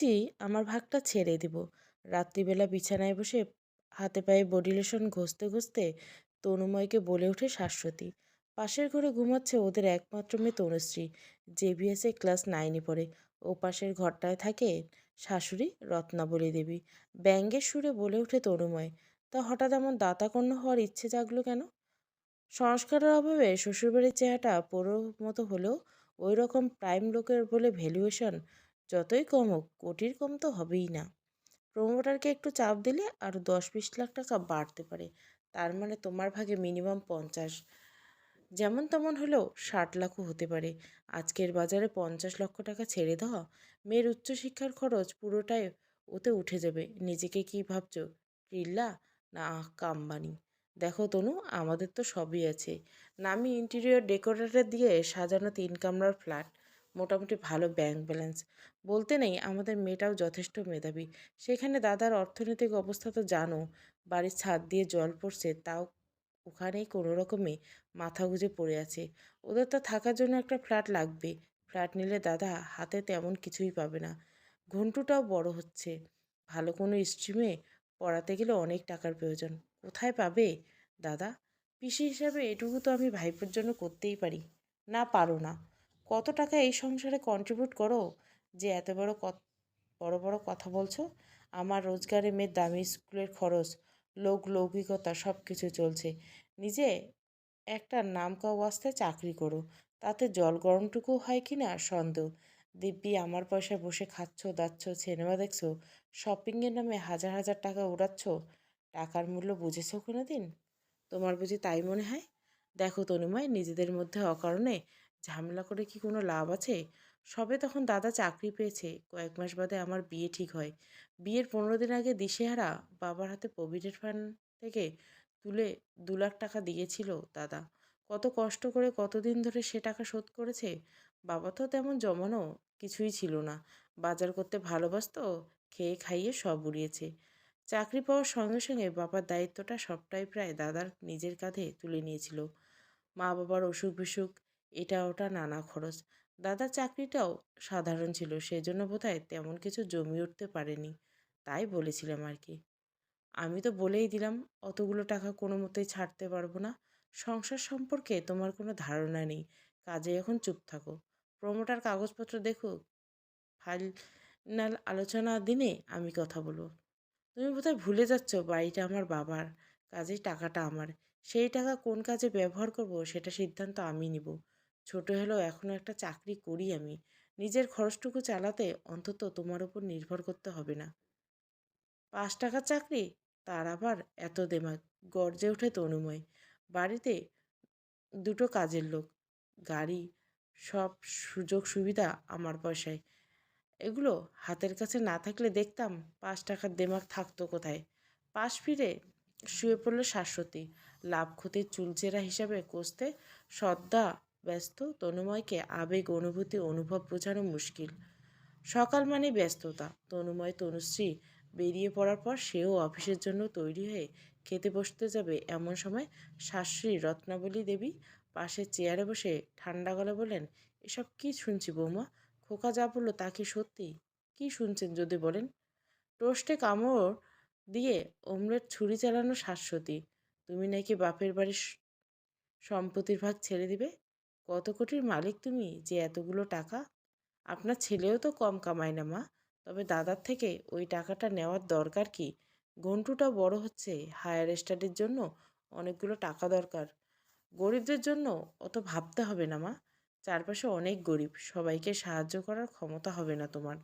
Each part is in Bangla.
একটি আমার ভাগটা ছেড়ে দিব। রাত্রিবেলা বিছানায় বসে হাতে পায়ে বডি লোশন ঘষতে ঘষতে তনুময়কে বলে ওঠে শাশ্বতী। পাশের ঘরে ঘুমাচ্ছে ওদের একমাত্র মেয়ে তনুশ্রী। জেবিএসে ক্লাস নাইনে পড়ে। ও পাশের ঘরটায় থাকে শাশুড়ি রত্নাবলী দেবী। ব্যাঙ্গের সুরে বলে ওঠে তনুময়, তা হঠাৎ এমন দাতাকন্য হওয়ার ইচ্ছে জাগলো কেন? সংস্কারের অভাবে শ্বশুরবাড়ির চেহারাটা পোড়ো মতো হলেও ওই রকম প্রাইম লোকের বলে ভ্যালুয়েশন যতই কম হোক, কোটির কম তো হবেই না। প্রমোটারকে একটু চাপ দিলে আরও দশ বিশ লাখ টাকা বাড়তে পারে। তার মানে তোমার ভাগে মিনিমাম পঞ্চাশ, যেমন তেমন হলেও ষাট লাখও হতে পারে। আজকের বাজারে পঞ্চাশ লক্ষ টাকা ছেড়ে দেওয়া, মেয়ের উচ্চশিক্ষার খরচ পুরোটাই ওতে উঠে যাবে। নিজেকে কি ভাবছ? রিল্লা না, কাম্বানি। দেখো তনু, আমাদের তো সবই আছে। নামি ইন্টেরিয়র ডেকোরেটর দিয়ে সাজানো তিন কামরার ফ্ল্যাট মোটামুটি ভালো ব্যাংক ব্যালেন্স বলতে নেই, আমাদের মেয়েটাও যথেষ্ট মেধাবী। সেখানে দাদার অর্থনৈতিক অবস্থা তো জানো, বাড়ির ছাদ দিয়ে জল পড়ছে, তাও ওখানেই কোনো রকমে মাথা গুঁজে পড়ে আছে। ওদের তো থাকার জন্য একটা ফ্ল্যাট লাগবে। ফ্ল্যাট নিলে দাদা হাতে তেমন কিছুই পাবে না। ঘন্টুটাও বড় হচ্ছে। ভালো কোনো স্ট্রিমে পড়াতে গেলে অনেক টাকার প্রয়োজন। কোথায় পাবে দাদা? পিসি হিসাবে এটুকু তো আমি ভাইপোর জন্য করতেই পারি। না পারো না। কত টাকা এই সংসারে কন্ট্রিবিউট করো? যে এত বড় বড় বড় কথা বলছো? আমার রোজগারে মেয়ের দামি স্কুলের খরচ, লোক লৌকিকতা সব কিছু চলছে। নিজে একটা নামকা অবস্থায় চাকরি করো। তাতে জল গরমটুকু হয় কি না সন্দেহ। দিব্যি, আমার পয়সায় বসে খাচ্ছ, দাচ্ছ, সিনেমা দেখছ শপিংয়ের নামে হাজার হাজার টাকা উড়াচ্ছ, টাকার মূল্য বুঝেছ কোনো দিন তোমার বুঝি তাই মনে হয়? দেখো তনুময়, নিজেদের মধ্যে অকারণে ঝামেলা করে কি কোনো লাভ আছে? সবে তখন দাদা চাকরি পেয়েছে। কয়েক মাস বাদে আমার বিয়ে ঠিক হয়। বিয়ের পনেরো দিন আগে দিশেহারা বাবার হাতে প্রভিডেন্ট ফান্ড থেকে তুলে দু লাখ টাকা দিয়েছিল দাদা। কত কষ্ট করে কতদিন ধরে সে টাকা শোধ করেছে? বাবা তো তেমন জমানো কিছুই ছিল না। বাজার করতে ভালোবাসতো, খেয়ে খাইয়ে সব উড়িয়েছে। চাকরি পাওয়ার সঙ্গে সঙ্গে বাবার দায়িত্বটা সবটাই প্রায় দাদার নিজের কাঁধে তুলে নিয়েছিল। মা বাবার অসুখ বিসুখ এটা ওটা নানা খরচ। দাদার চাকরিটাও সাধারণ ছিল, সেজন্য বোধহয় তেমন কিছু জমি উঠতে পারেনি। তাই বলেছিলাম আর কি। আমি তো বলেই দিলাম, অতগুলো টাকা কোনো মতেই ছাড়তে পারব না। সংসার সম্পর্কে তোমার কোনো ধারণা নেই কাজে এখন চুপ থাকো। প্রমোটার কাগজপত্র দেখুক ফাইনাল আলোচনা দিনে আমি কথা বলব। তুমি বোধহয় ভুলে যাচ্ছ বাড়িটা আমার বাবার, কাজেই টাকাটা আমার। সেই টাকা কোন কাজে ব্যবহার করব সেটা সিদ্ধান্ত আমি নিব। ছোট হলেও এখনও একটা চাকরি করি আমি। নিজের খরচটুকু চালাতে অন্তত তোমার উপর নির্ভর করতে হবে না। পাঁচ টাকার চাকরি? তার আবার এত দেমাগ। গর্জে ওঠে তনুময়। বাড়িতে দুটো কাজের লোক। গাড়ি, সব সুযোগ সুবিধা আমার পয়সায়। এগুলো হাতের কাছে না থাকলে দেখতাম পাঁচ টাকার দেমাগ থাকতো কোথায়? পাশ ফিরে শুয়ে পড়ল শাশ্বতী। লাভ ক্ষতির চুলচেরা হিসাবে কষতে সদ্যা ব্যস্ত তনুময়কে আবেগ, অনুভূতি, অনুভব বোঝানো মুশকিল। সকাল মানে ব্যস্ততা। তনুময় তনুশ্রী বেরিয়ে পড়ার পর সেও অফিসের জন্য তৈরি হয়ে খেতে বসতে যাবে এমন সময় শাশুড়ি রত্নাবলী দেবী পাশে চেয়ারে বসে ঠান্ডা গলা বলেন এসব কি শুনছি বৌমা? খোকা যা বলল তা কি সত্যি? কি শুনছেন যদি বলেন? টোস্টে কামড় দিয়ে অমলেট ছুরি চালানো শাশ্বতী। তুমি নাকি বাপের বাড়ির সম্পত্তির ভাগ ছেড়ে দিবে? কত কোটির মালিক তুমি যে এতগুলো টাকা? আপনার ছেলেও তো কম কামায় না, মা। তবে দাদার থেকে ওই টাকাটা নেওয়ার দরকার কি? ঘন্টুটা বড় হচ্ছে, হায়ার স্টাডির জন্য অনেকগুলো টাকা দরকার। গরিবদের জন্য অত ভাবতে হবে না, মা। চারপাশে অনেক গরিব, সবাইকে সাহায্য করার ক্ষমতা হবে না তোমার।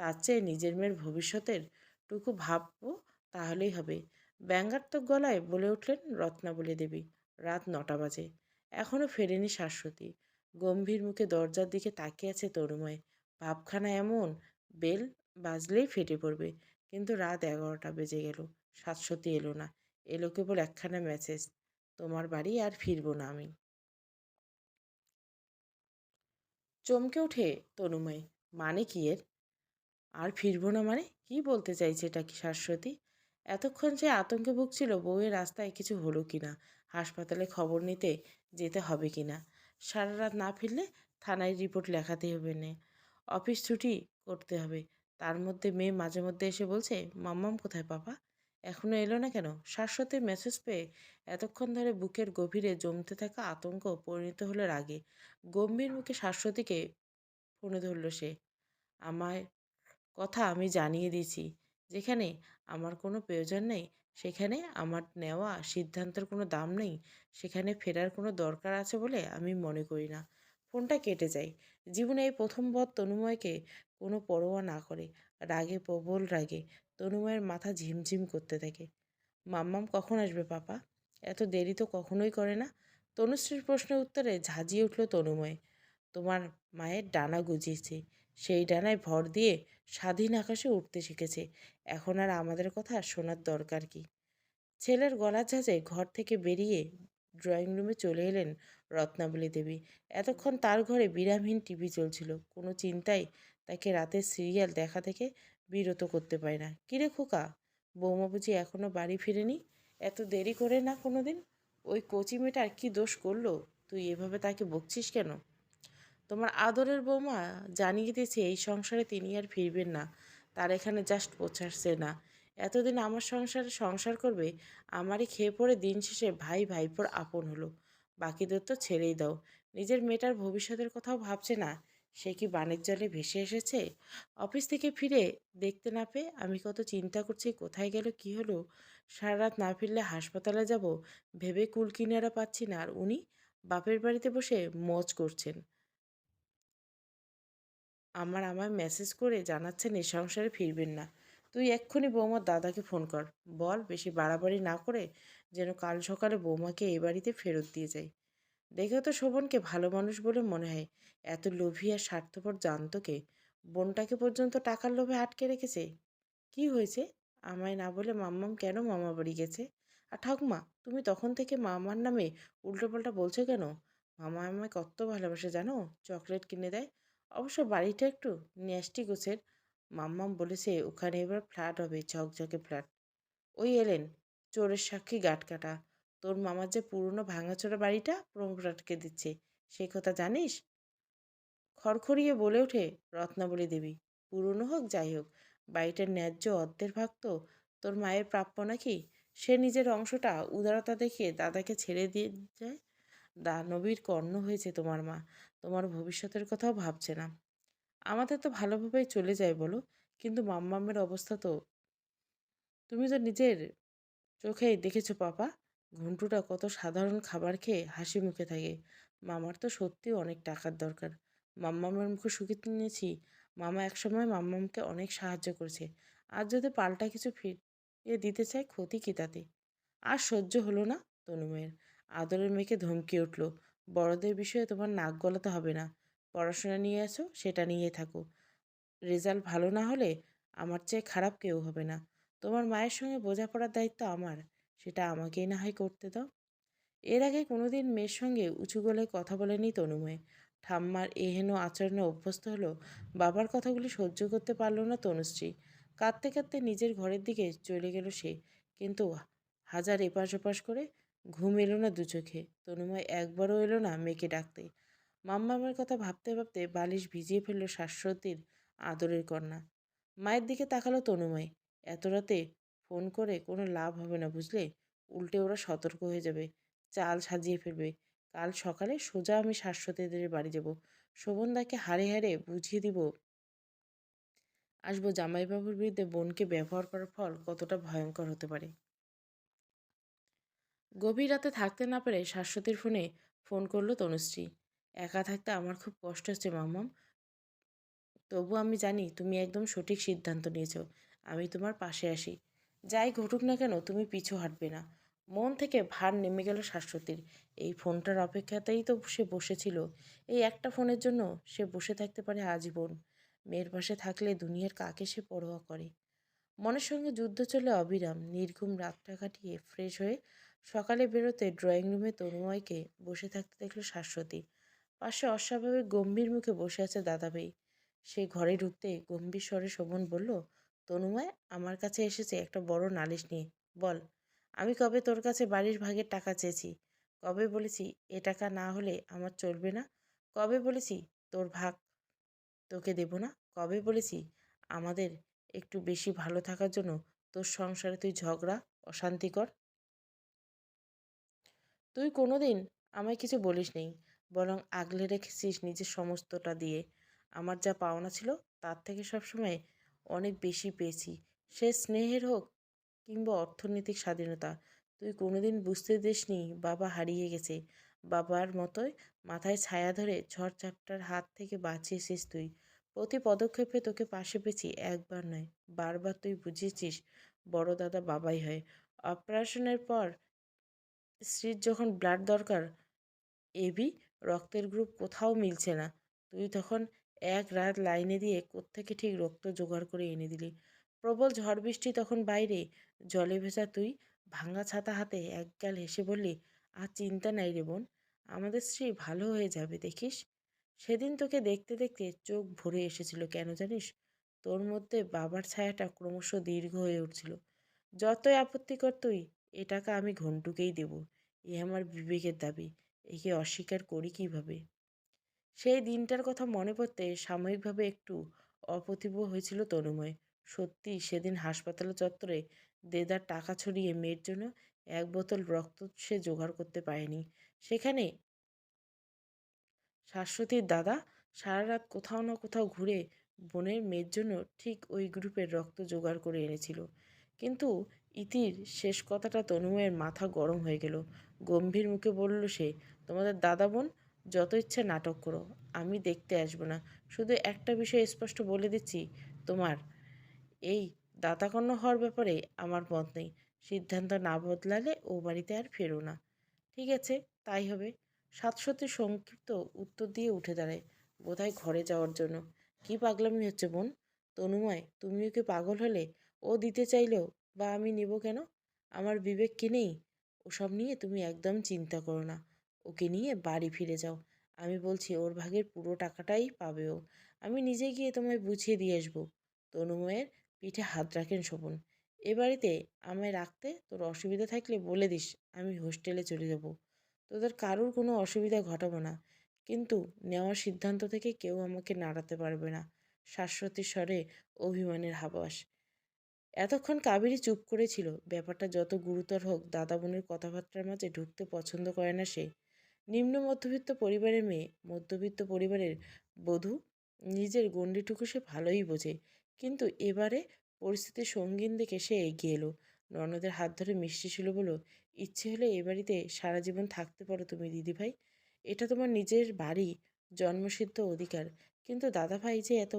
তার চেয়ে নিজের মেয়ের ভবিষ্যতের টুকু ভাববো তাহলেই হবে। ব্যঙ্গাত্মক গলায় বলে উঠলেন রত্নাবলী দেবী, রাত নটা বাজে। এখনও ফেরেনি শাশ্বতী। গম্ভীর মুখে দরজার দিকে তাকিয়ে আছে তরুময়। ভাবখানা এমন, বেল বাজলেই ফেটে পড়বে। কিন্তু রাত এগারোটা বেজে গেল শাশ্বতী এলো না। এলো কেবল একখানা মেসেজ তোমার বাড়ি আর ফিরবো না আমি। চমকে ওঠে তনুময় মানে কি এর? আর ফিরবো না মানে? কি বলতে চাইছে এটা কি শাশ্বতী? এতক্ষণ যে আতঙ্কে ভুগছিল বউয়ের রাস্তায় কিছু হলো কি না? হাসপাতালে খবর নিতে যেতে হবে কি না? সারা রাত না ফিরলে থানায় রিপোর্ট লেখাতে হবে না। অফিস ছুটি করতে হবে। তার মধ্যে মেয়ে মাঝে মধ্যে এসে বলছে, মাম্মাম, কোথায় পাপা? এখনও এলো না কেন? শাশ্বতের মেসেজ পেয়ে এতক্ষণ ধরে বুকের গভীরে জমতে থাকা আতঙ্ক পরিণত হলো রাগে। গম্ভীর মুখে শাশ্বতীকে ফোনে ধরল সে। আমায় কথা আমি জানিয়ে দিয়েছি। যেখানে আমার কোনো প্রয়োজন নেই সেখানে আমার নেওয়া সিদ্ধান্তের কোনো দাম নেই, সেখানে ফেরার কোনো দরকার আছে বলে আমি মনে করি না। ফোনটা কেটে যায়। জীবনে এই প্রথমবার তনুময়কে কোনো পরোয়া না করে, রাগে প্রবল রাগে তনুময়ের মাথা ঝিমঝিম করতে থাকে। মাম্মাম কখন আসবে পাপা? এত দেরি তো কখনোই করে না? তনুশ্রীর প্রশ্নের উত্তরে ঝাঁজিয়ে উঠল তনুময়। তোমার মায়ের ডানা গুজিয়েছে। সেই ডানায় ভর দিয়ে স্বাধীন আকাশে উঠতে শিখেছে। এখন আর আমাদের কথা শোনার দরকার কি? ছেলের গলার ঝাঁঝে ঘর থেকে বেরিয়ে ড্রয়িং রুমে চলে এলেন রত্নাবলী দেবী। এতক্ষণ তার ঘরে বিরামহীন টিভি চলছিল। কোনো চিন্তাই তাকে রাতের সিরিয়াল দেখা থেকে বিরত করতে পারে না। কিরে খোকা? বৌমা বুঝি এখনও বাড়ি ফিরেনি? এত দেরি করে না কোনো দিন ওই কচি মেয়েটার কী দোষ করল? তুই এভাবে তাকে বকছিস কেন? তোমার আদরের বৌমা জানিয়ে দিয়েছে, এই সংসারে তিনি আর ফিরবেন না। তার এখানে জাস্ট পৌঁছাচ্ছে না। এতদিন আমার সংসারে সংসার করবে, আমারই খেয়ে পড়ে দিন শেষে ভাই ভাইপোর আপন হলো। বাকিদের তো ছেড়েই দাও। নিজের মেয়েটার ভবিষ্যতের কথাও ভাবছে না। সে কি বানের জলে ভেসে এসেছে? অফিস থেকে ফিরে দেখতে না পেয়ে আমি কত চিন্তা করছি, কোথায় গেল, কি হলো? সারা রাত না ফিরলে হাসপাতালে যাব, ভেবে কুল কিনারা পাচ্ছি না। আর উনি বাপের বাড়িতে বসে মজ করছেন। আমার আমায় মেসেজ করে জানাচ্ছেন এ সংসারে ফিরবেন না। তুই এক্ষুনি বৌমার দাদাকে ফোন কর। বল, বেশি বাড়াবাড়ি না করে যেন কাল সকালে বৌমাকে এ বাড়িতে ফেরত দিয়ে যায় দেখে তো শোভনকে ভালো মানুষ বলে মনে হয়। এত লোভী আর স্বার্থপর জানতো কে? বোনটাকে পর্যন্ত টাকার লোভে আটকে রেখেছে? কি হয়েছে? আমায় না বলে মাম্মাম কেন মামা বাড়ি গেছে? আর ঠাকুমা, তুমি তখন থেকে মামার নামে উল্টোপাল্টা বলছো কেন? মামা আমায় কত ভালোবাসে জানো? চকলেট কিনে দেয় অবশ্য বাড়িটা একটু ন্যাস্টি গোছের। মাম্মাম বলেছে, ওখানে এবার ফ্ল্যাট হবে, ঝকঝকে ফ্ল্যাট। ওই এলেন, চোরের সাক্ষী গাট কাটা। তোর মামার যে পুরনো ভাঙাচোরা বাড়িটা প্রমোটারকে দিচ্ছে, সে কথা জানিস? খড়খড়িয়ে বলে ওঠে, রত্নাবলী দেবী, পুরনো হোক, যাই হোক, বাড়িটার ন্যায্য অর্ধের ভাগ তো তোর মায়ের প্রাপ্য নাকি? সে নিজের অংশটা উদারতা দেখিয়ে দাদাকে ছেড়ে দিয়ে যায়? দানবীর কর্ণ হয়েছে তোমার মা। তোমার ভবিষ্যতের কথাও ভাবছে না আমাদের তো ভালোভাবেই চলে যায় বলো, কিন্তু মাম্মামের অবস্থা তো তুমি তো নিজের চোখেই দেখেছ পাপা। ঘুন্টুটা কত সাধারণ খাবার খেয়ে হাসি মুখে থাকে। মামার তো সত্যিই অনেক টাকার দরকার। মাম্মামের মুখে সুখী নিয়েছি মামা একসময় মাম্মামকে অনেক সাহায্য করেছে। আর যদি পাল্টা কিছু ফিরিয়ে দিতে চায় ক্ষতি কী তাতে? আর সহ্য হলো না তনুমের আদরের মেয়েকে ধমকে উঠল। বড়দের বিষয়ে তোমার নাক গলাতে হবে না। পড়াশোনা নিয়ে আসো সেটা নিয়ে থাকো। রেজাল্ট ভালো না হলে আমার চেয়ে খারাপ কেউ হবে না। তোমার মায়ের সঙ্গে বোঝাপড়ার দায়িত্ব আমার, সেটা আমাকেই না হয় করতে দাও। এর আগে কোনোদিন মেয়ের সঙ্গে উঁচু গলায় কথা বলেনি তনুময়। ঠাম্মার এহেন আচরণে অভ্যস্ত হলো, বাবার কথাগুলি সহ্য করতে পারল না তনুশ্রী। কাঁদতে কাঁদতে নিজের ঘরের দিকে চলে গেল সে। কিন্তু হাজার এপাশ ওপাশ করে ঘুম এলো না দু চোখে। তনুময় একবারও এলো না মেয়েকে ডাকতে। মাম্মামের কথা ভাবতে ভাবতে বালিশ ভিজিয়ে ফেলল শাশ্বতীর আদরের কন্যা। মায়ের দিকে তাকালো তনুময়। এত রাতে ফোন করে কোনো লাভ হবে না বুঝলে? উল্টে ওরা সতর্ক হয়ে যাবে। চাল সাজিয়ে ফেলবে। কাল সকালে সোজা আমি শাশ্বতীদের বাড়ি যাব। শোভনদাকে হারে হারে বুঝিয়ে দিব, আসব জামাইবাবুর বিরুদ্ধে বোনকে ব্যবহার করার ফল কতটা ভয়ঙ্কর হতে পারে। গভীর রাতে থাকতে না পেরে শাশ্বতীর ফোনে ফোন করল তনুশ্রী। একা থাকতে আমার খুব কষ্ট হচ্ছে, মাম্মাম। তবু আমি জানি তুমি একদম সঠিক সিদ্ধান্ত নিয়েছ। আমি তোমার পাশে আসি যাই ঘটুক না কেন, তুমি পিছু হাঁটবে না। মন থেকে ভার নেমে গেল শাশ্বতীর। এই ফোনটার অপেক্ষাতেই তো সে বসেছিল। এই একটা ফোনের জন্য সে বসে থাকতে পারে আজীবন। মেয়ের পাশে থাকলে দুনিয়ার কাকে সে পরোয়া করে? মনের সঙ্গে যুদ্ধ চলে অবিরাম। নির্ঘুম রাতটা কাটিয়ে ফ্রেশ হয়ে সকালে বেরোতে ড্রয়িং রুমে তনুময়কে বসে থাকতে দেখল শাশ্বতী। পাশে অস্বাভাবিক গম্ভীর মুখে বসে আছে দাদাভাই। সে ঘরে ঢুকতে গম্ভীর স্বরে শোভন বলল তনুময় আমার কাছে এসেছে একটা বড় নালিশ নিয়ে। বল, আমি কবে তোর কাছে বাড়ির ভাগের টাকা চেয়েছি? কবে বলেছি, এ টাকা না হলে আমার চলবে না? কবে বলেছি, তোর ভাগ তোকে দেব না? কবে বলেছি, আমাদের একটু বেশি ভালো থাকার জন্য তোর সংসারে তুই ঝগড়া, অশান্তি কর? তুই কোনোদিন আমায় কিছু বলিস নেই, বরং আগলে রেখেছিস নিজের সমস্তটা দিয়ে। আমার যা পাওনা ছিল, তার থেকে সবসময় অনেক বেশি পেয়েছি। সে স্নেহের হোক কিংবা অর্থনৈতিক স্বাধীনতা, তুই কোনোদিন বুঝতে দিসনি বাবা হারিয়ে গেছে। বাবার মতোই মাথায় ছায়া ধরে ঝড়ঝাপটার হাত থেকে বাঁচিয়েছিস তুই। প্রতি পদক্ষেপে তোকে পাশে পেয়েছি একবার নয়, বারবার তুই বুঝিয়েছিস বড় দাদা বাবাই হয়। অপারেশনের পর স্ত্রীর যখন ব্লাড দরকার এবি রক্তের গ্রুপ কোথাও মিলছে না। তুই তখন এক রাত লাইনে দিয়ে কোত্থেকে ঠিক রক্ত জোগাড় করে এনে দিলি? প্রবল ঝড় বৃষ্টি তখন বাইরে। জলে ভেজা তুই ভাঙা ছাতা হাতে একগাল হেসে বললি, আর চিন্তা নাই রে বোন, আমাদের স্ত্রী ভালো হয়ে যাবে, দেখিস? সেদিন তোকে দেখতে দেখতে চোখ ভরে এসেছিল, কেন জানিস? তোর মধ্যে বাবার ছায়াটা ক্রমশ দীর্ঘ হয়ে উঠছিল। যতই আপত্তিকর তুই এ টাকা আমি ঘন্টুকেই দেব। এ আমার বিবেকের দাবি। একে অস্বীকার করি কীভাবে? সেই দিনটার কথা মনে পড়তে সাময়িকভাবে একটু অপ্রতিভ হয়েছিল তনুময়। সত্যি, সেদিন হাসপাতাল চত্বরে দেদার টাকা ছড়িয়ে মেয়ের জন্য এক বোতল রক্ত সে জোগাড় করতে পারেনি। সেখানে শাশ্বতীর দাদা সারা রাত কোথাও না কোথাও ঘুরে বোনের মেয়ের জন্য ঠিক ওই গ্রুপের রক্ত জোগাড় করে এনেছিল। কিন্তু ইতির শেষ কথাটা তনুময়ের মাথা গরম হয়ে গেল। গম্ভীর মুখে বলল সে, তোমাদের দাদা বোন, যত ইচ্ছা নাটক করো, আমি দেখতে আসব না। শুধু একটা বিষয় স্পষ্ট বলে দিচ্ছি, তোমার এই দাতাকন্যা হওয়ার ব্যাপারে আমার মত নেই। সিদ্ধান্ত না বদলালে ও বাড়িতে আর ফেরো না। ঠিক আছে, তাই হবে সাতসতী সংক্ষিপ্ত উত্তর দিয়ে উঠে দাঁড়ায়, বোধহয় ঘরে যাওয়ার জন্য। কী পাগলামি হচ্ছে বোন? তনুময়, তুমিও কি পাগল হলে? ও দিতে চাইলেও বা আমি নেব কেন? আমার বিবেক কি নেই? ওসব নিয়ে তুমি একদম চিন্তা করো না। ওকে নিয়ে বাড়ি ফিরে যাও। আমি বলছি, ওর ভাগের পুরো টাকাটাই পাবে ও। আমি নিজে গিয়ে তোমায় বুঝিয়ে দিয়ে আসব। তনুময়ের পিঠে হাত রাখেন শোভন। এ বাড়িতে আমায় রাখতে তোর অসুবিধা থাকলে বলে দিস, আমি হোস্টেলে চলে যাব। তোদের কারোর কোনো অসুবিধা ঘটাবো না। কিন্তু নেওয়ার সিদ্ধান্ত থেকে কেউ আমাকে নাড়াতে পারবে না। শাশ্বতী স্বরে অভিমানের হাবাস। এতক্ষণ কাবেরী চুপ করেছিল ব্যাপারটা যত গুরুতর হোক দাদা বোনের কথাবার্তার মাঝে ঢুকতে পছন্দ করে না সে। নিম্ন মধ্যবিত্ত পরিবারের মেয়ে, মধ্যবিত্ত পরিবারের বধূ, নিজের গণ্ডিটুকু সে ভালোই বোঝে। কিন্তু এবারে পরিস্থিতির সঙ্গীন দেখে সে এগিয়ে এলো। ননদের হাত ধরে মিষ্টি ছিল বলো, ইচ্ছে হলে এ বাড়িতে সারা জীবন থাকতে পারো তুমি, দিদিভাই। এটা তোমার নিজের বাড়ি, জন্মসিদ্ধ অধিকার। কিন্তু দাদাভাই যে এত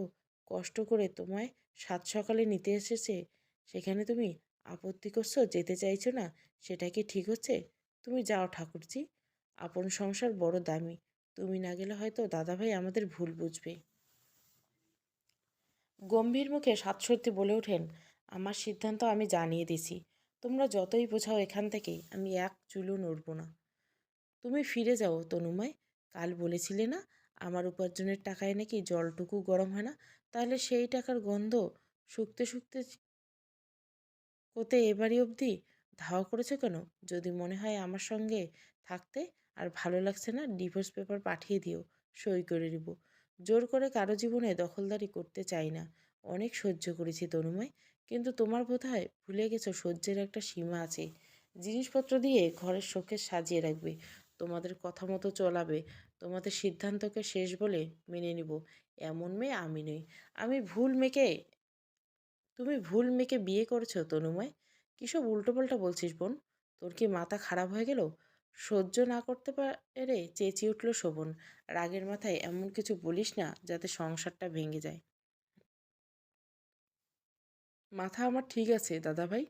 কষ্ট করে তোমায় সাত সকালে নিতে এসেছে সেখানে তুমি আপত্তি করছ, যেতে চাইছো না, সেটা কি ঠিক হচ্ছে? তুমি যাও ঠাকুরজি। আপন সংসার বড় দামি। তুমি না গেলে হয়তো দাদাভাই আমাদের ভুল বুঝবে। গম্ভীর মুখে সাতসত্যি বলে ওঠেন, আমার সিদ্ধান্ত আমি জানিয়ে দিছি। তোমরা যতই বোঝাও এখান থেকে আমি এক চুলও নড়ব না। তুমি ফিরে যাও তনুময়। কাল বলেছিলে না, আমার উপার্জনের টাকায় নাকি জলটুকু গরম হয় না? তাহলে সেই টাকার গন্ধ শুকতে শুকতে কোতে এবারই অবধি? ধাওয়া করেছ কেন? যদি মনে হয় আমার সঙ্গে থাকতে আর ভালো লাগছে না ডিভোর্স পেপার পাঠিয়ে দিও, সই করে দিব জোর করে কারও জীবনে দখলদারি করতে চাই না। অনেক সহ্য করেছি তনুময়, কিন্তু তোমার বোধ হয় ভুলে গেছো সহ্যের একটা সীমা আছে। জিনিসপত্র দিয়ে ঘরের শোকে সাজিয়ে রাখবে, তোমাদের কথা মতো চলাবে, তোমাদের সিদ্ধান্তকে শেষ বলে মেনে নিব। এমন মেয়ে আমি নই। আমি ভুল মেয়েকে তুমি ভুল মেয়েকে বিয়ে করেছ, তনুময়? কিসব উল্টোপাল্টা বলছিস বোন? তোর কি মাথা খারাপ হয়ে গেল? সহ্য না করতে পারে চেঁচিয়ে উঠল শোভন। রাগের মাথায় এমন কিছু বলিস না যাতে সংসারটা ভেঙে যায়। মাথা আমার ঠিক আছে, দাদাভাই।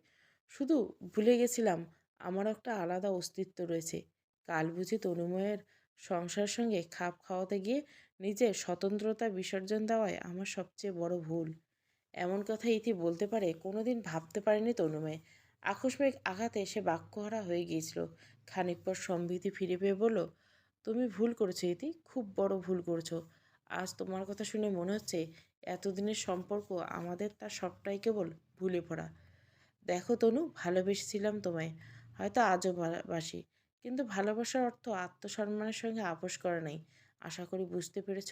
শুধু ভুলে গেছিলাম, আমার একটা আলাদা অস্তিত্ব রয়েছে। কাল বুঝি তনুময়ের সংসারের সঙ্গে খাপ খাওয়াতে গিয়ে নিজের স্বতন্ত্রতা বিসর্জন দেওয়ায় আমার সবচেয়ে বড় ভুল। এমন কথা ইতি বলতে পারে, কোনোদিন ভাবতে পারেনি তনুময় আকস্মিক আঘাতে সে বাক্যহারা হয়ে গিয়েছিল। খানিক পর সম্বিতি ফিরে পেয়ে বলল, তুমি ভুল করেছ ইতি, খুব বড় ভুল করেছ। আজ তোমার কথা শুনে মনে হচ্ছে এতদিনের সম্পর্ক আমাদের তার সবটাই কেবল ভুলে পড়া। দেখো তনু, ভালোবেসেছিলাম তোমায়। হয়তো আজও বাসি কিন্তু ভালোবাসার অর্থ আত্মসম্মানের সঙ্গে আপোষ করা নাই। আশা করি বুঝতে পেরেছ।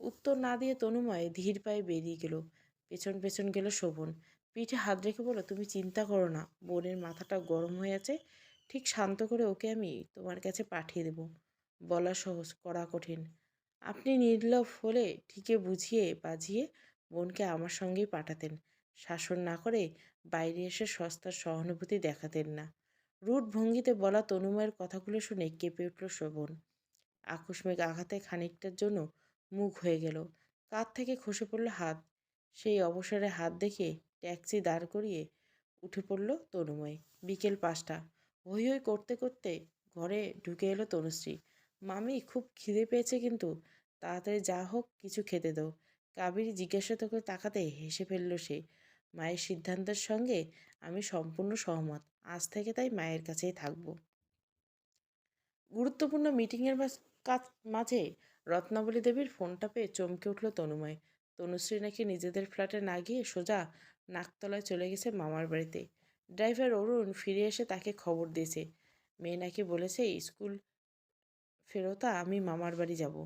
উত্তর না দিয়ে তনুময় ধীর পায়ে বেরিয়ে গেল। পেছন পেছন গেল শোভন। পিঠে হাত রেখে বলো তুমি চিন্তা করো না, বোনের মাথাটা গরম হয়ে আছে, ঠিক শান্ত করে ওকে আমি তোমার কাছে পাঠিয়ে দেব। বলা সহজ, করা কঠিন। আপনি নির্লভ হলে ঠিকই বুঝিয়ে বাজিয়ে বোনকে আমার সঙ্গেই পাঠাতেন। শাসন না করে বাইরে এসে সস্তার সহানুভূতি দেখাতেন না। রুট ভঙ্গিতে বলা তনুময়ের কথাগুলো শুনে কেঁপে উঠল শোভন। আকস্মিক আঘাতে খানিকটার জন্য মুখ হয়ে গেল। কাঁধ থেকে খসে পড়ল হাত। সেই অবসরে হাত দেখে ট্যাক্সি দাঁড় করিয়ে উঠে পড়ল তনুময়। বিকেল পাঁচটা। হই হই করতে করতে ঘরে ঢুকে এলো তনুশ্রী। মামি, খুব খিদে পেয়েছে কিন্তু। তাড়াতাড়ি যা হোক, কিছু খেতে দাও। কাবেরী জিজ্ঞাসা করে তাকাতে হেসে ফেলল সে। মায়ের সিদ্ধান্তের সঙ্গে আমি সম্পূর্ণ সহমত। আজ থেকে তাই মায়ের কাছেই থাকব। গুরুত্বপূর্ণ মিটিংয়ের মাঝে রত্নাবলী দেবীর ফোনটা পেয়ে চমকে উঠল তনুময়। তনুশ্রী নাকি নিজেদের ফ্ল্যাটে না গিয়ে সোজা নাকতলায় চলে গেছে মামার বাড়িতে। ড্রাইভার অরুণ ফিরে এসে তাকে খবর দিয়েছে। মেয়ে নাকি বলেছে, স্কুল ফেরতা আমি মামার বাড়ি যাব।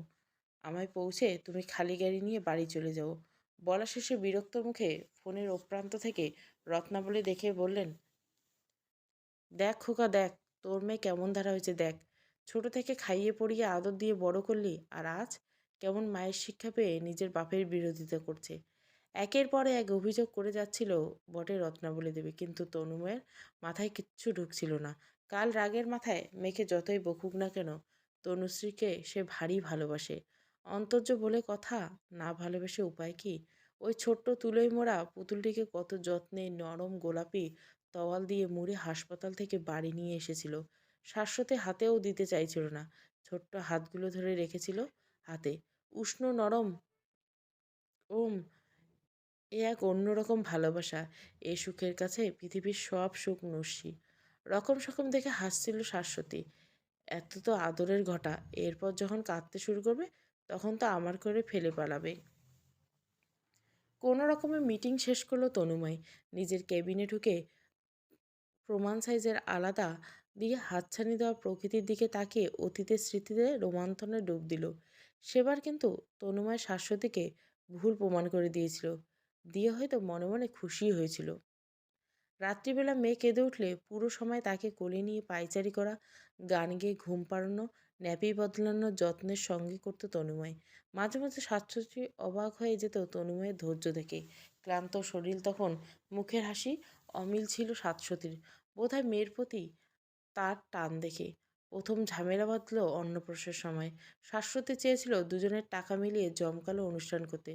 আমায় পৌঁছে তুমি খালি গাড়ি নিয়ে বাড়ি চলে যাও। বলা শেষে বিরক্ত মুখে ফোনের ওপ্রান্ত থেকে রত্নাবলী দেখে বললেন, দেখ খোকা, দেখ, তোর মেয়ে কেমন ধারা হয়েছে দেখ। ছোট থেকে খাইয়ে পড়িয়ে আদর দিয়ে বড় করলি, আর আজ কেমন মায়ের শিক্ষা পেয়ে নিজের বাপের বিরোধিতা করছে। একের পরে এক অভিযোগ করে যাচ্ছিল বটে রত্নাবলী দেবী কিন্তু তনুময়ের মাথায় কিচ্ছু ঢুকছিল না। কাল রাগের মাথায় মেয়েকে যতই বকুক না কেন তনুশ্রীকে সে ভারী ভালোবাসে। অন্তর্য বলে কথা না ভালোবেসে উপায় কি? ওই ছোট্ট তুলোই মোড়া পুতুলটিকে কত যত্নে নরম গোলাপি তওয়াল দিয়ে মুড়ে হাসপাতাল থেকে বাড়ি নিয়ে এসেছিল। শাশ্বতে হাতেও দিতে চাইছিল না। ছোট্ট হাতগুলো ধরে রেখেছিল হাতে। উষ্ণ নরম। ওম, এ এক অন্যরকম ভালোবাসা। এ সুখের কাছে পৃথিবীর সব সুখ নস্যি। রকম সকম দেখে হাসছিল শাশ্বতী। এত তো আদরের ঘটা। এরপর যখন কাঁদতে শুরু করবে, তখন তো আমার করে ফেলে পালাবে। কোনো রকমে মিটিং শেষ করল তনুময়। নিজের কেবিনে ঢুকে প্রমাণ সাইজের আলাদা দিয়ে হাতছানি দেওয়া প্রকৃতির দিকে তাকিয়ে অতীতের স্মৃতিতে রোমান্থনে ডুব দিল। সেবার কিন্তু তনুময় শাশ্বতীকে ভুল প্রমাণ করে দিয়েছিল। দিয়ে হয়তো মনে মনে খুশি হয়েছিল। রাত্রিবেলা মেয়ে কেঁদে উঠলে পুরো সময় তাকে কোলে নিয়ে পাইচারি করা, গান গেয়ে ঘুম পাড়ানো, ন্যাপি বদলানোর যত্নের সঙ্গে করতো তনুময়। মাঝে মাঝে শাশ্বতী অবাক হয়ে যেত তনুময়ের ধৈর্য দেখে। ক্লান্ত শরীর তখন মুখের হাসি অমিল ছিল শাশ্বতীর বোধহয় মেয়ের প্রতি তার টান দেখে। প্রথম ঝামেলা বাঁধল অন্নপ্রাশের সময়। শাশ্বতী চেয়েছিল দুজনের টাকা মিলিয়ে জমকালো অনুষ্ঠান করতে,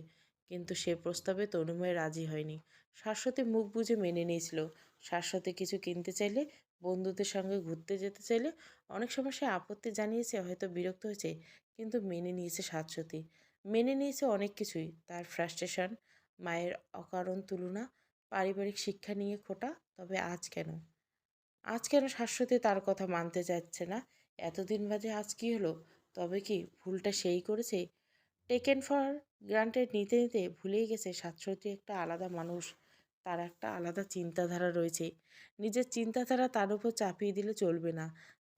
কিন্তু সে প্রস্তাবে তনুময় রাজি হয়নি। শাশ্বতী মুখ বুঝে মেনে নিয়েছিল। শাশ্বতী কিছু কিনতে চাইলে, বন্ধুদের সঙ্গে ঘুরতে যেতে চাইলে, অনেক সময় সে আপত্তি জানিয়েছে, হয়তো বিরক্ত হয়েছে, কিন্তু মেনে নিয়েছে শাশ্বতী মেনে নিয়েছে অনেক কিছুই, তার ফ্রাস্ট্রেশন মায়ের অকারণ তুলনা, পারিবারিক শিক্ষা নিয়ে খোটা, তবে আজ কেন? আজ কেন শাশ্বতী তার কথা মানতে চাচ্ছে না? এতদিন বাদে আজ কি হলো? তবে কি ভুলটা সেই করেছে? টেকেন ফর গ্রান্টেড নিতে নিতে ভুলেই গেছে শাশ্বতী একটা আলাদা মানুষ। তার একটা আলাদা চিন্তাধারা রয়েছে। নিজের চিন্তাধারা তার উপর চাপিয়ে দিলে চলবে না।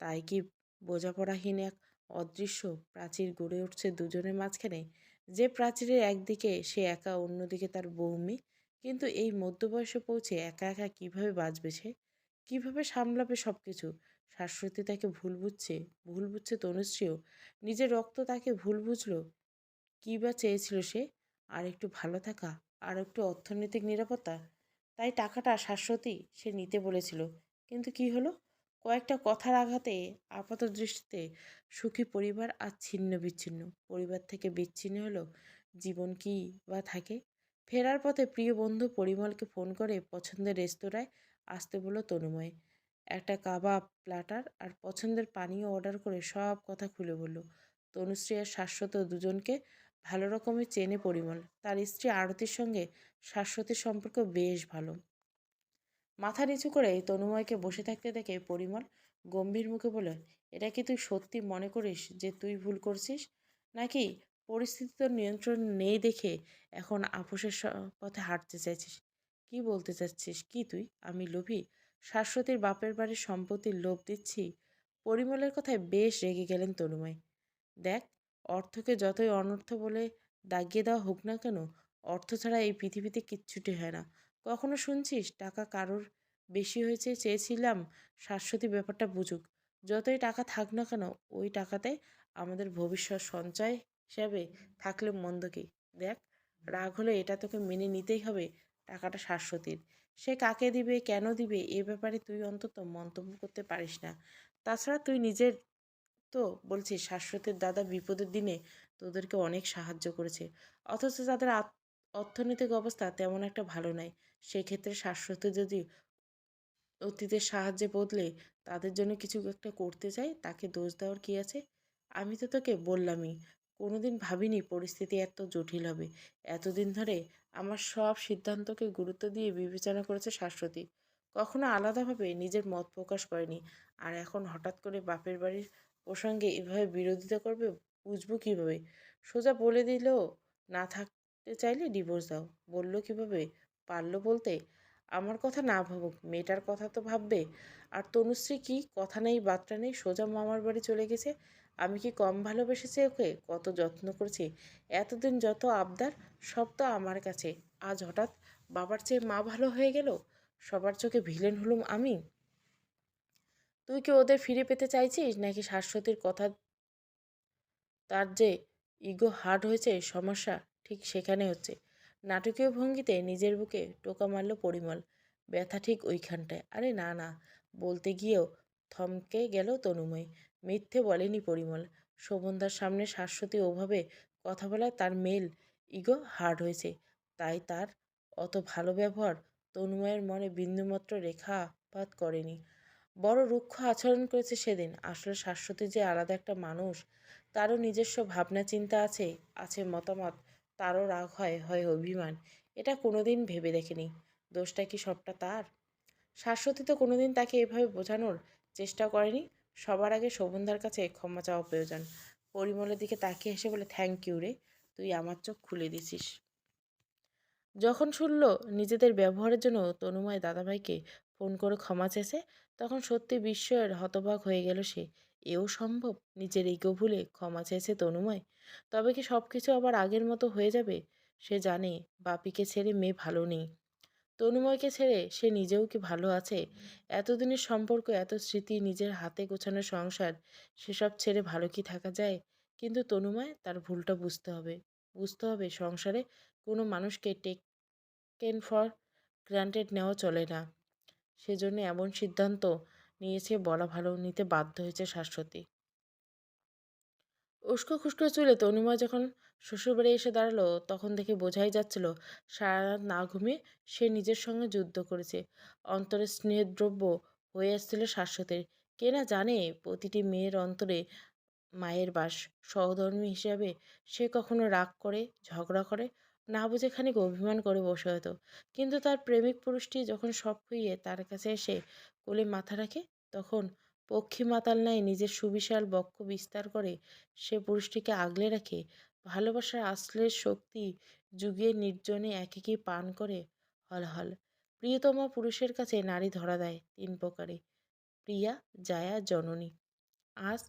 তাই কি বোঝাপড়াহীন এক অদৃশ্য প্রাচীর গড়ে উঠছে দুজনের মাঝখানে? যে প্রাচীরের একদিকে সে একা, অন্যদিকে তার বৌমি কিন্তু এই মধ্যবয়সে পৌঁছে একা একা কীভাবে বাঁচবে সে? কীভাবে সামলাবে সব কিছু শাশ্বতী তাকে ভুল বুঝছে ভুল বুঝছে তনুশ্রীও? নিজের রক্ত তাকে ভুল বুঝলো? কী বা চেয়েছিল সে? আর একটু ভালো থাকা, আর একটু অর্থনৈতিক নিরাপত্তা? তাই টাকাটা শাশ্বতী সে নিতে বলেছিল। কিন্তু কি হলো? কয়েকটা কথার আঘাতে আপাত দৃষ্টিতে সুখী পরিবার আর ছিন্ন বিচ্ছিন্ন। পরিবার থেকে বিচ্ছিন্ন হলো জীবন কি বা থাকে? ফেরার পথে প্রিয় বন্ধু পরিমলকে ফোন করে পছন্দের রেস্তোরাঁয় আসতে বলল তনুময়। একটা কাবাব প্ল্যাটার আর পছন্দের পানীয় অর্ডার করে সব কথা খুলে বলল। তনুশ্রী আর শাশ্বত দুজনকে ভালো রকমের চেনে পরিমল। তার স্ত্রী আরতির সঙ্গে শাশ্বতীর সম্পর্ক বেশ ভালো। মাথা নিচু করে তনুময়কে বসে থাকতে দেখে পরিমল গম্ভীর মুখে বলে এটা কি তুই সত্যি মনে করিস যে তুই ভুল করছিস? নাকি পরিস্থিতি তোর নিয়ন্ত্রণ নেই দেখে এখন আপোষের পথে হাঁটতে চাইছিস? কি বলতে চাচ্ছিস? কি তুই? আমি লোভী? শাশ্বতীর বাপের বাড়ির সম্পত্তির লোভ দিচ্ছি? পরিমলের কথায় বেশ রেগে গেলেন তনুময়। দেখ, অর্থকে যতই অনর্থ বলে দাগিয়ে দেওয়া হোক না কেন, অর্থ ছাড়া এই পৃথিবীতে কিচ্ছুটি হয় না। কখনো শুনছিস? টাকা কারোর বেশি হয়েছে চেয়েছিলাম, শাশ্বতী ব্যাপারটা বুঝুক। যতই টাকা থাক না কেন, ওই টাকাতে আমাদের ভবিষ্যৎ সঞ্চয় হিসাবে থাকলে মন্দ কি? দেখ, রাগ হলে এটা তোকে মেনে নিতেই হবে। টাকাটা শাশ্বতীর। সে কাকে দিবে, কেন দিবে, এ ব্যাপারে তুই অন্তত মন্তব্য করতে পারিস না। তাছাড়া তুই নিজের তো বলছিস, শাশ্বতের দাদা বিপদের দিনে তোদেরকে অনেক সাহায্য করেছে। অথচ তাদের অর্থনৈতিক অবস্থা তেমন একটা ভালো নয় সেক্ষেত্রে শাশ্বত যদি অতীতের সাহায্যে বদলে তাদের জন্য কিছু একটা করতে চাই তাকে দোষ দেওয়ার কী আছে? আমি তো তোকে বললামই। কোনোদিন ভাবিনি পরিস্থিতি এত জটিল হবে। এতদিন ধরে আমার সব সিদ্ধান্তকে গুরুত্ব দিয়ে বিবেচনা করেছে শাশ্বতী। কখনো আলাদাভাবে নিজের মত প্রকাশ করেনি। আর এখন হঠাৎ করে বাপের বাড়ির প্রসঙ্গে এভাবে বিরোধিতা করবে বুঝব কীভাবে? সোজা বলে দিলেও না থাকতে চাইলে ডিভোর্স দাও। বলল কীভাবে? পারল বলতে আমার কথা না ভাবুক, মেয়েটার কথা তো ভাববে। আর তনুশ্রী কি? কথা নেই বার্তা নেই, সোজা মামার বাড়ি চলে গেছে। আমি কি কম ভালোবেসেছি ওকে? কত যত্ন করেছি। এতদিন যত আবদার, সব তো আমার কাছে। আজ হঠাৎ বাবার চেয়ে মা ভালো হয়ে গেল? সবার চোখে ভিলেন হলুম আমি? তুই কি ওদের ফিরে পেতে চাইছিস? নাকি শাশ্বতীর কথা? তার যে ইগো হার্ড হয়েছে, সমস্যা ঠিক সেখানে হচ্ছে। নাটকীয় ভঙ্গিতে নিজের বুকে টোকা মারল পরিমল। ব্যথা ঠিক ওইখানটায়। আরে না না, বলতে গিয়েও থমকে গেল তনুময়। মিথ্যে বলেনি পরিমল। শোভনদার সামনে শাশ্বতী ওভাবে কথা বলায় তার মেল ইগো হার্ড হয়েছে। তাই তার অত ভালো ব্যবহার তনুময়ের মনে বিন্দুমাত্র রেখাপাত করেনি। বড় রুক্ষ আচরণ করেছে সেদিন। আসলে শাশ্বতী যে আলাদা একটা মানুষ, তারও নিজস্ব ভাবনা চিন্তা আছে আছে মতামত। তারও রাগ হয় হয় অভিমান। এটা কোনোদিন ভেবে দেখেনি। দোষটা কি সবটা তার? শাশ্বতী তো কোনোদিন তাকে এভাবে বোঝানোর চেষ্টা করেনি। সবার আগে শোভনদার কাছে ক্ষমা চাওয়া প্রয়োজন। পরিমলের দিকে তাকিয়ে হেসে বলে থ্যাংক ইউ রে, তুই আমার চোখ খুলে দিছিস যখন শুনল নিজেদের ব্যবহারের জন্য তনুময় দাদাভাইকে ফোন করে ক্ষমা চেয়েছে, তখন সত্যি বিস্ময়ের হতবাক হয়ে গেল সে। এও সম্ভব? নিজের ইগো ভুলে ক্ষমা চেয়েছে তনুময়। তবে কি সব কিছু আবার আগের মতো হয়ে যাবে? সে জানে বাপিকে ছেড়ে মেয়ে ভালো নেই। তনুময়কে ছেড়ে সে নিজেও কি ভালো আছে? এতদিনের সম্পর্ক, এত স্মৃতি নিজের হাতে গোছানো সংসার, সেসব ছেড়ে ভালো কি থাকা যায়? কিন্তু তনুময় তার ভুলটা বুঝতে হবে। বুঝতে হবে সংসারে কোনো মানুষকে টেকেন ফর গ্রান্টেড নেওয়া চলে না। সেজন্য এমন সিদ্ধান্ত নিয়েছে, বলা ভালো নিতে বাধ্য হয়েছে শাশ্বতী। উস্কো খুস্কো চুলে তনুময় যখন শ্বশুরবাড়ি এসে দাঁড়াল, তখন দেখে বোঝাই যাচ্ছিল, সারা রাত না ঘুমিয়ে সে নিজের সঙ্গে যুদ্ধ করেছে। অন্তরে স্নেহদ্রব্য হয়ে আসছিল শাশ্বতের। কে না জানে প্রতিটি মেয়ের অন্তরে মায়ের বাস। সহধর্মী হিসাবে সে কখনো রাগ করে, ঝগড়া করে না বুঝে খানিক অভিমান করে বসে হতো কিন্তু তার প্রেমিক পুরুষটি যখন সব খুইয়ে তার কাছে এসে কোলে মাথা রাখে, তখন পক্ষী মাতাল নাই নিজের সুবিশাল বক্ষ বিস্তার করে সে পুরুষটিকে আগলে রাখে। ভালোবাসার আশ্রয়ের শক্তি যুগিয়ে নির্জনে একেকই পান করে হল হল। প্রিয়তমা পুরুষের কাছে নারী ধরা দেয় তিন প্রকারে, প্রিয়া, জায়া, জননী। আজ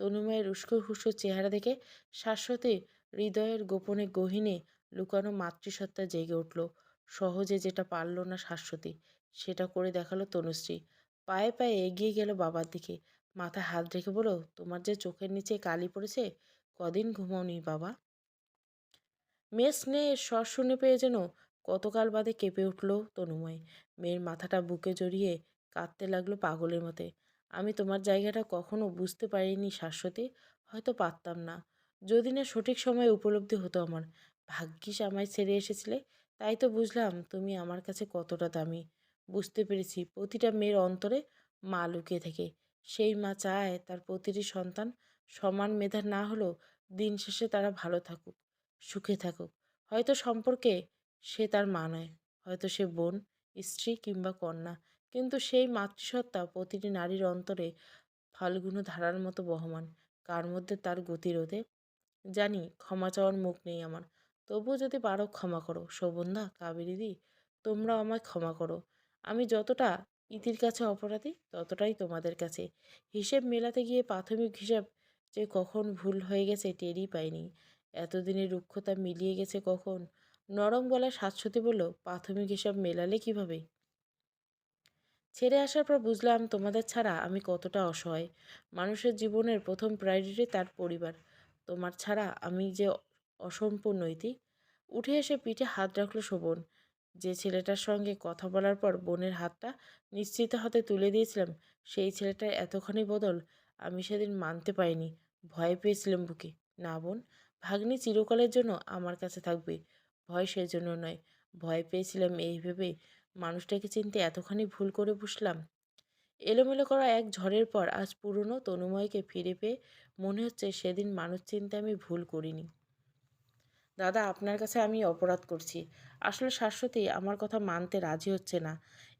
তনুময়ের উস্কো হুস্কো চেহারা দেখে শাশ্বতে হৃদয়ের গোপনে গহীনে লুকানো মাতৃসত্তা জেগে উঠল। সহজে যেটা পারল না শাশ্বতী, সেটা করে দেখাল তনুশ্রী। পায়ে পায়ে এগিয়ে গেল বাবার দিকে। মাথায় হাত রেখে বলো তোমার যে চোখের নিচে কালি পড়েছে, কদিন ঘুমাওনি বাবা? মেয়ের স্নেহের স্বর শুনে পেয়ে যেন কতকাল বাদে কেঁপে উঠল তনুময়। মেয়ের মাথাটা বুকে জড়িয়ে কাঁদতে লাগল পাগলের মতে। আমি তোমার জায়গাটা কখনো বুঝতে পারিনি শাশ্বতী, হয়তো পারতাম না। যদি না সঠিক সময় উপলব্ধি হতো আমার ভাগ্যিস আমায় ছেড়ে এসেছিলে। তাই তো বুঝলাম তুমি আমার কাছে কতটা দামি। বুঝতে পেরেছি প্রতিটা মেয়ের অন্তরে মা লুকিয়ে থাকে। সেই মা চায় তার প্রতিটি সন্তান সমান মেধার না হলেও দিন শেষে তারা ভালো থাকুক, সুখে থাকুক। হয়তো সম্পর্কে সে তার মা নয়, হয়তো সে বোন, স্ত্রী কিংবা কন্যা। কিন্তু সেই মাতৃসত্তা প্রতিটি নারীর অন্তরে ফাল্গুন ধারার মতো বহমান। কার মধ্যে তার গতিরোধে? জানি ক্ষমা চাওয়ার মুখ নেই আমার। তবুও যদি পারো ক্ষমা করো। শোভনদা, কাবেরিদি, তোমরাও আমায় ক্ষমা করো। আমি যতটা ইতির কাছে অপরাধী, ততটাই তোমাদের কাছে। হিসেব মেলাতে গিয়ে প্রাথমিক হিসাব যে কখন ভুল হয়ে গেছে টেরই পাইনি। এতদিনের রুক্ষতা মিলিয়ে গেছে কখন? নরম গলায় শাশ্বতী বলল, প্রাথমিক হিসাব মেলালে কীভাবে? ছেড়ে আসার পর বুঝলাম, তোমাদের ছাড়া আমি কতটা অসহায়। মানুষের জীবনের প্রথম প্রায়োরিটি তার পরিবার। তোমার ছাড়া আমি যে অসম্পূর্ণ ইতি। উঠে এসে পিঠে হাত রাখল শোভন। যে ছেলেটার সঙ্গে কথা বলার পর বোনের হাতটা নিশ্চিত হাতে তুলে দিয়েছিলাম, সেই ছেলেটার এতখানি বদল আমি সেদিন মানতে পারিনি। ভয় পেয়েছিলাম বুকে। না বোন, ভাগ্নি চিরকালের জন্য আমার কাছে থাকবে। ভয় সেই জন্য নয়। ভয় পেয়েছিলাম এই ভেবে মানুষটাকে চিনতে এতখানি ভুল করে বসলাম। এলোমেলো করা এক ঝড়ের পর আজ পুরনো তনুময়কে ফিরে পেয়ে মনে হচ্ছে সেদিন মানুষ চিনতে আমি ভুল করিনি। দাদা, আপনার কাছে আমি অপরাধ করছি। আসলে শাশ্বতী আমার কথা মানতে রাজি হচ্ছে না।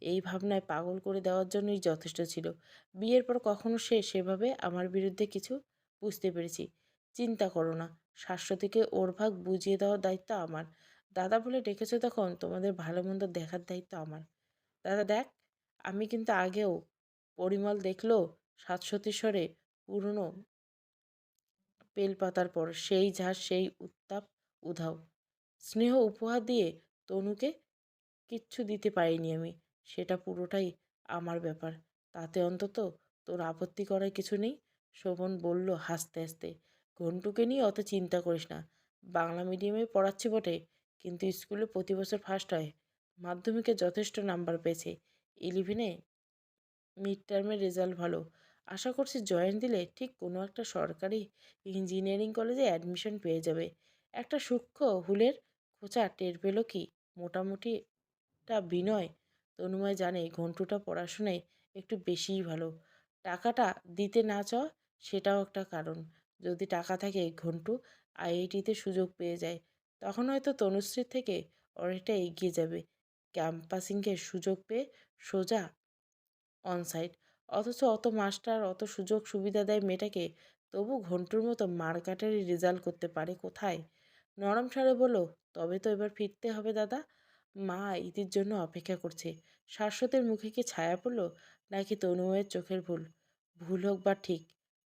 এই ভাবনায় পাগল করে দেওয়ার জন্যই যথেষ্ট ছিল। বিয়ের পর কখনো সে সেভাবে আমার বিরুদ্ধে কিছু বুঝতে পেরেছি। চিন্তা করো না, শাশ্বতীকে ওর ভাগ বুঝিয়ে দেওয়ার দায়িত্ব আমার। দাদা বলে ডেকেছো তখন তোমাদের ভালো মন্দ দেখার দায়িত্ব আমার। দাদা, দেখ, আমি কিন্তু আগেও পরিমল দেখল সাতসতীশ্বরে পুরনো বেলপাতার পর, সেই ঝাঁজ, সেই উত্তাপ উধাও। স্নেহ উপহার দিয়ে তনুকে কিচ্ছু দিতে পারিনি আমি। সেটা পুরোটাই আমার ব্যাপার। তাতে অন্তত তোর আপত্তি করার কিছু নেই? শোভন বলল হাসতে হাসতে। ঘন্টুকে নিয়ে অত চিন্তা করিস না। বাংলা মিডিয়ামে পড়াচ্ছি বটে, কিন্তু স্কুলে প্রতি বছর ফার্স্ট হয়। মাধ্যমিকে যথেষ্ট নাম্বার পেয়েছে। ইলেভেনে মিড টার্মের রেজাল্ট ভালো। আশা করছি জয়েন দিলে ঠিক কোনো একটা সরকারি ইঞ্জিনিয়ারিং কলেজে অ্যাডমিশন পেয়ে যাবে। একটা সূক্ষ্ম হুলের খোঁচা টের পেল কি? মোটামুটিটা বিনয়। তনুময় জানে ঘন্টুটা পড়াশোনায় একটু বেশিই ভালো। টাকাটা দিতে না চাওয়া সেটাও একটা কারণ। যদি টাকা থাকে ঘন্টু আইআইটিতে সুযোগ পেয়ে যায়, তখন হয়তো তনুশ্রীর থেকে অনেকটা এগিয়ে যাবে। ক্যাম্পাসিংয়ের সুযোগ পেয়ে সোজা অনসাইট অথচ অত মাস্টার, অত সুযোগ সুবিধা দেয় মেয়েটাকে, তবু ঘন্টুর মতো মারকাটারি রেজাল্ট করতে পারে কোথায়? নরম স্বরে বলো তবে তো এবার ফিরতে হবে দাদা। মা, ইতির জন্য অপেক্ষা করছে। শাশ্বতের মুখে কি ছায়া পড়ল, নাকি তনুয়ের চোখের ভুল? ভুল হোক বা ঠিক,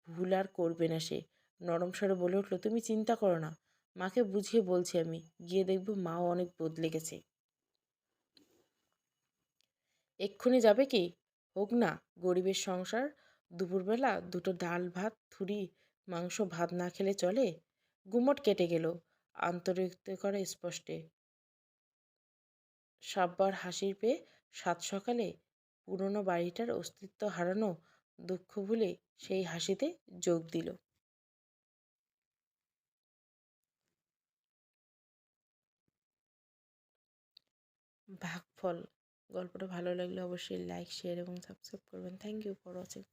ভুল আর করবে না সে। নরম স্বরে বলে উঠল, তুমি চিন্তা করো না, মাকে বুঝিয়ে বলছি আমি। গিয়ে দেখব মাও অনেক বদলে গেছে। এক্ষুনি যাবে কি? হোক না, গরিবের সংসার, দুপুরবেলা দুটো ডাল ভাত, থুরি, মাংস, ভাত না খেলে চলে? গুমট কেটে গেল। আন্তরিকতা করে স্পষ্টে। সাববার হাসির পেয়ে সাত সকালে পুরনো বাড়িটার অস্তিত্ব হারানো দুঃখ ভুলে সেই হাসিতে যোগ দিল। ভাগফল। গল্পটা ভালো লাগলে অবশ্যই লাইক শেয়ার এবং সাবস্ক্রাইব করবেন। Thank you for watching